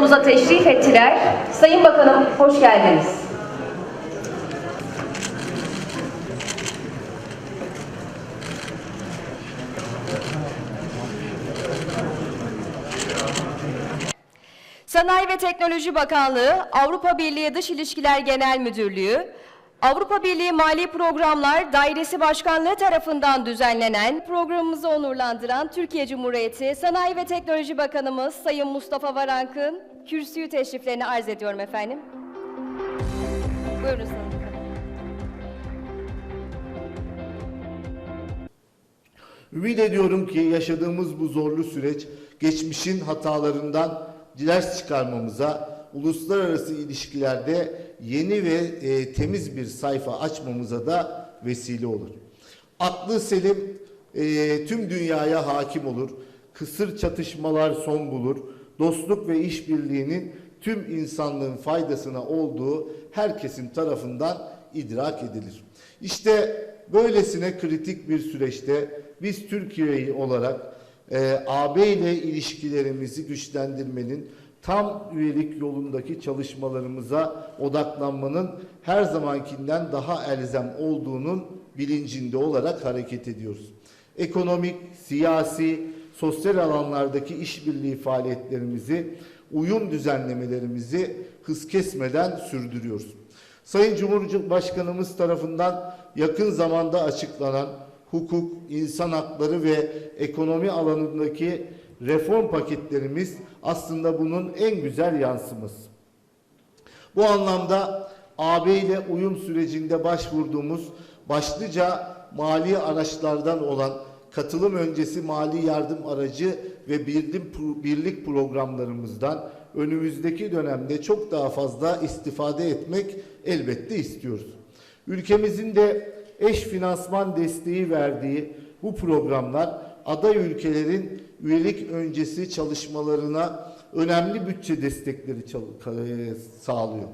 salonumuza teşrif ettiler. Sayın Bakanım hoş geldiniz. Sanayi ve Teknoloji Bakanlığı, Avrupa Birliği Dış İlişkiler Genel Müdürlüğü, Avrupa Birliği Mali Programlar Dairesi Başkanlığı tarafından düzenlenen programımızı onurlandıran Türkiye Cumhuriyeti Sanayi ve Teknoloji Bakanımız Sayın Mustafa Varank'ın kürsüyü teşriflerini arz ediyorum efendim. Buyurun Sayın. Ümit ediyorum ki yaşadığımız bu zorlu süreç geçmişin hatalarından ders çıkarmamıza, uluslararası ilişkilerde yeni ve e, temiz bir sayfa açmamıza da vesile olur. Aklı selim e, tüm dünyaya hakim olur. Kısır çatışmalar son bulur. Dostluk ve işbirliğinin tüm insanlığın faydasına olduğu herkesin tarafından idrak edilir. İşte böylesine kritik bir süreçte biz Türkiye olarak e, AB ile ilişkilerimizi güçlendirmenin tam üyelik yolundaki çalışmalarımıza odaklanmanın her zamankinden daha elzem olduğunun bilincinde olarak hareket ediyoruz. Ekonomik, siyasi, sosyal alanlardaki işbirliği faaliyetlerimizi, uyum düzenlemelerimizi hız kesmeden sürdürüyoruz. Sayın Cumhurbaşkanımız tarafından yakın zamanda açıklanan hukuk, insan hakları ve ekonomi alanındaki reform paketlerimiz aslında bunun en güzel yansıması. Bu anlamda AB ile uyum sürecinde başvurduğumuz başlıca mali araçlardan olan katılım öncesi mali yardım aracı ve birlik programlarımızdan önümüzdeki dönemde çok daha fazla istifade etmek elbette istiyoruz. Ülkemizin de eş finansman desteği verdiği bu programlar aday ülkelerin üyelik öncesi çalışmalarına önemli bütçe destekleri e, sağlıyor.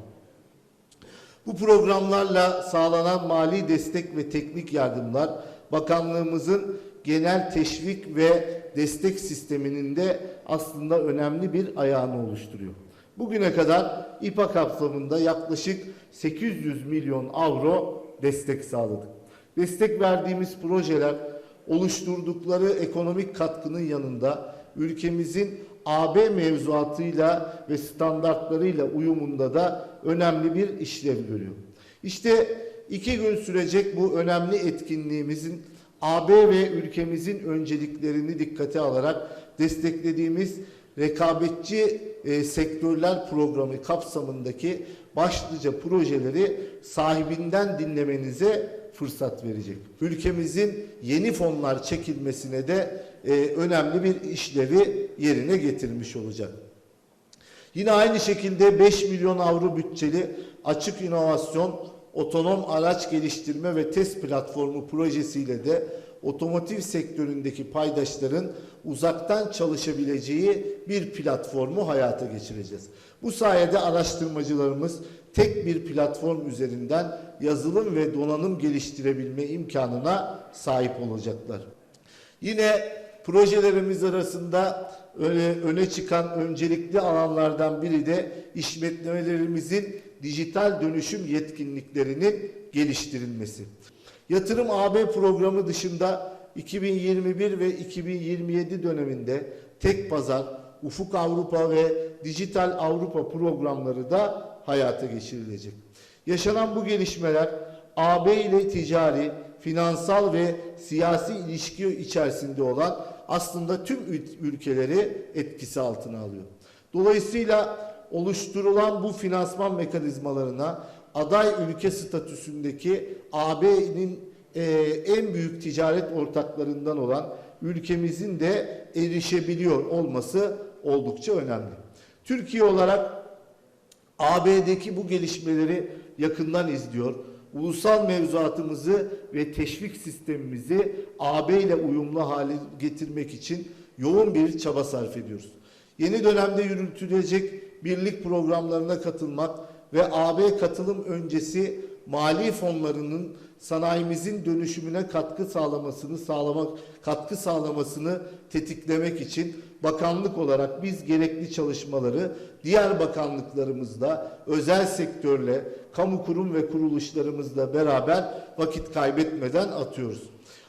Bu programlarla sağlanan mali destek ve teknik yardımlar bakanlığımızın genel teşvik ve destek sisteminin de aslında önemli bir ayağını oluşturuyor. Bugüne kadar İPA kapsamında yaklaşık 800 milyon avro destek sağladık. Destek verdiğimiz projeler oluşturdukları ekonomik katkının yanında ülkemizin AB mevzuatıyla ve standartlarıyla uyumunda da önemli bir işlev görüyor. İşte iki gün sürecek bu önemli etkinliğimizin AB ve ülkemizin önceliklerini dikkate alarak desteklediğimiz rekabetçi e, sektörler programı kapsamındaki başlıca projeleri sahibinden dinlemenize fırsat verecek. Ülkemizin yeni fonlar çekilmesine de e, önemli bir işlevi yerine getirmiş olacak. Yine aynı şekilde 5 milyon avro bütçeli açık inovasyon, otonom araç geliştirme ve test platformu projesiyle de otomotiv sektöründeki paydaşların uzaktan çalışabileceği bir platformu hayata geçireceğiz. Bu sayede araştırmacılarımız tek bir platform üzerinden yazılım ve donanım geliştirebilme imkanına sahip olacaklar. Yine projelerimiz arasında öne, öne çıkan öncelikli alanlardan biri de işletmelerimizin dijital dönüşüm yetkinliklerinin geliştirilmesi. Yatırım AB programı dışında 2021 ve 2027 döneminde tek pazar, Ufuk Avrupa ve Dijital Avrupa programları da hayata geçirilecek. Yaşanan bu gelişmeler AB ile ticari, finansal ve siyasi ilişki içerisinde olan aslında tüm ülkeleri etkisi altına alıyor. Dolayısıyla oluşturulan bu finansman mekanizmalarına aday ülke statüsündeki AB'nin e, en büyük ticaret ortaklarından olan ülkemizin de erişebiliyor olması oldukça önemli. Türkiye olarak AB'deki bu gelişmeleri yakından izliyor. Ulusal mevzuatımızı ve teşvik sistemimizi AB ile uyumlu hale getirmek için yoğun bir çaba sarf ediyoruz. Yeni dönemde yürütülecek birlik programlarına katılmak ve AB katılım öncesi mali fonlarının sanayimizin dönüşümüne katkı sağlamasını sağlamak katkı sağlamasını tetiklemek için bakanlık olarak biz gerekli çalışmaları diğer bakanlıklarımızla, özel sektörle, kamu kurum ve kuruluşlarımızla beraber vakit kaybetmeden atıyoruz.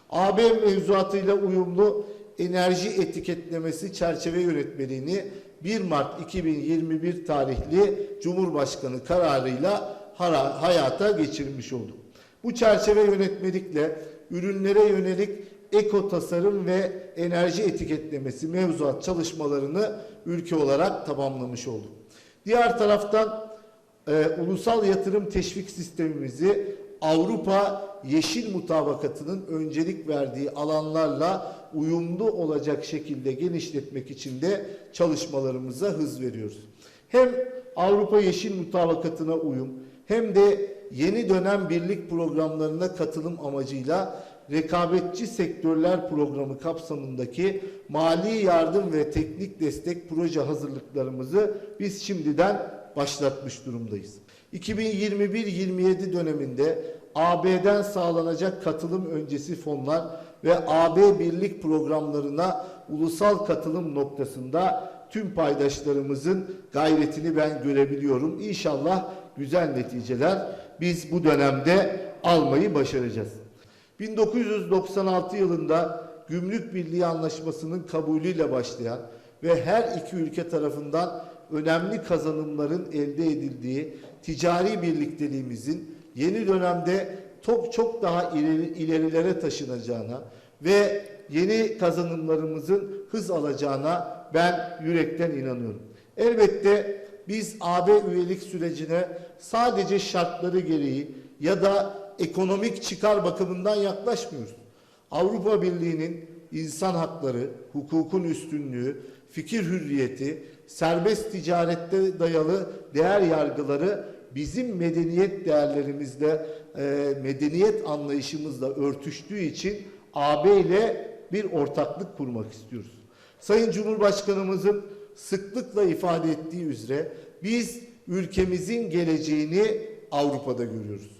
AB mevzuatıyla uyumlu enerji etiketlemesi çerçeve yönetmeliğini 1 Mart 2021 tarihli Cumhurbaşkanı kararıyla hayata geçirmiş olduk. Bu çerçeve yönetmelikle ürünlere yönelik eko tasarım ve enerji etiketlemesi mevzuat çalışmalarını ülke olarak tamamlamış olduk. Diğer taraftan e, ulusal yatırım teşvik sistemimizi Avrupa Yeşil Mutabakatı'nın öncelik verdiği alanlarla uyumlu olacak şekilde genişletmek için de çalışmalarımıza hız veriyoruz. Hem Avrupa Yeşil Mutabakatı'na uyum hem de yeni dönem birlik programlarına katılım amacıyla rekabetçi sektörler programı kapsamındaki mali yardım ve teknik destek proje hazırlıklarımızı biz şimdiden başlatmış durumdayız. 2021-27 döneminde AB'den sağlanacak katılım öncesi fonlar ve AB birlik programlarına ulusal katılım noktasında tüm paydaşlarımızın gayretini ben görebiliyorum. İnşallah güzel neticeler biz bu dönemde almayı başaracağız. 1996 yılında Gümrük Birliği Anlaşması'nın kabulüyle başlayan ve her iki ülke tarafından önemli kazanımların elde edildiği ticari birlikteliğimizin yeni dönemde çok çok daha ileri, ilerilere taşınacağına ve yeni kazanımlarımızın hız alacağına ben yürekten inanıyorum. Elbette biz AB üyelik sürecine sadece şartları gereği ya da ekonomik çıkar bakımından yaklaşmıyoruz. Avrupa Birliği'nin insan hakları, hukukun üstünlüğü, fikir hürriyeti, serbest ticarette dayalı değer yargıları bizim medeniyet değerlerimizle, e, medeniyet anlayışımızla örtüştüğü için AB ile bir ortaklık kurmak istiyoruz. Sayın Cumhurbaşkanımızın sıklıkla ifade ettiği üzere biz ülkemizin geleceğini Avrupa'da görüyoruz.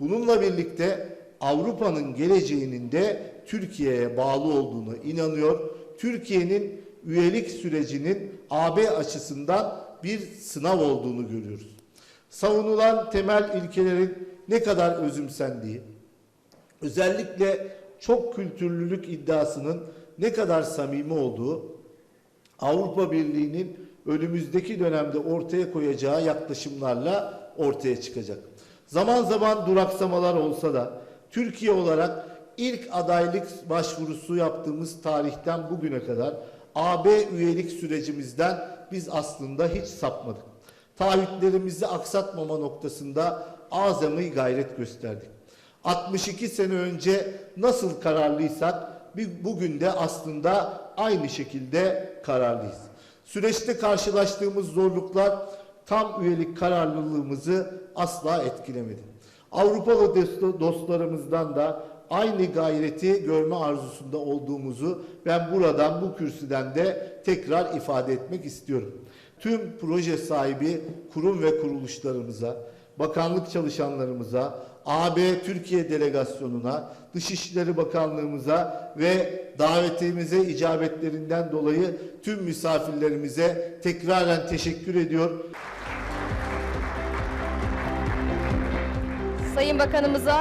Bununla birlikte Avrupa'nın geleceğinin de Türkiye'ye bağlı olduğuna inanıyor. Türkiye'nin üyelik sürecinin AB açısından bir sınav olduğunu görüyoruz. Savunulan temel ilkelerin ne kadar özümsendiği, özellikle çok kültürlülük iddiasının ne kadar samimi olduğu Avrupa Birliği'nin önümüzdeki dönemde ortaya koyacağı yaklaşımlarla ortaya çıkacak. Zaman zaman duraksamalar olsa da Türkiye olarak ilk adaylık başvurusu yaptığımız tarihten bugüne kadar AB üyelik sürecimizden biz aslında hiç sapmadık. Taahhütlerimizi aksatmama noktasında azami gayret gösterdik. 62 sene önce nasıl kararlıysak bugün de aslında aynı şekilde kararlıyız. Süreçte karşılaştığımız zorluklar tam üyelik kararlılığımızı asla etkilemedi. Avrupalı dost- dostlarımızdan da aynı gayreti görme arzusunda olduğumuzu ben buradan bu kürsüden de tekrar ifade etmek istiyorum. Tüm proje sahibi kurum ve kuruluşlarımıza, bakanlık çalışanlarımıza, AB Türkiye delegasyonuna, Dışişleri Bakanlığımıza ve davetimize icabetlerinden dolayı tüm misafirlerimize tekraren teşekkür ediyor. Sayın Bakanımıza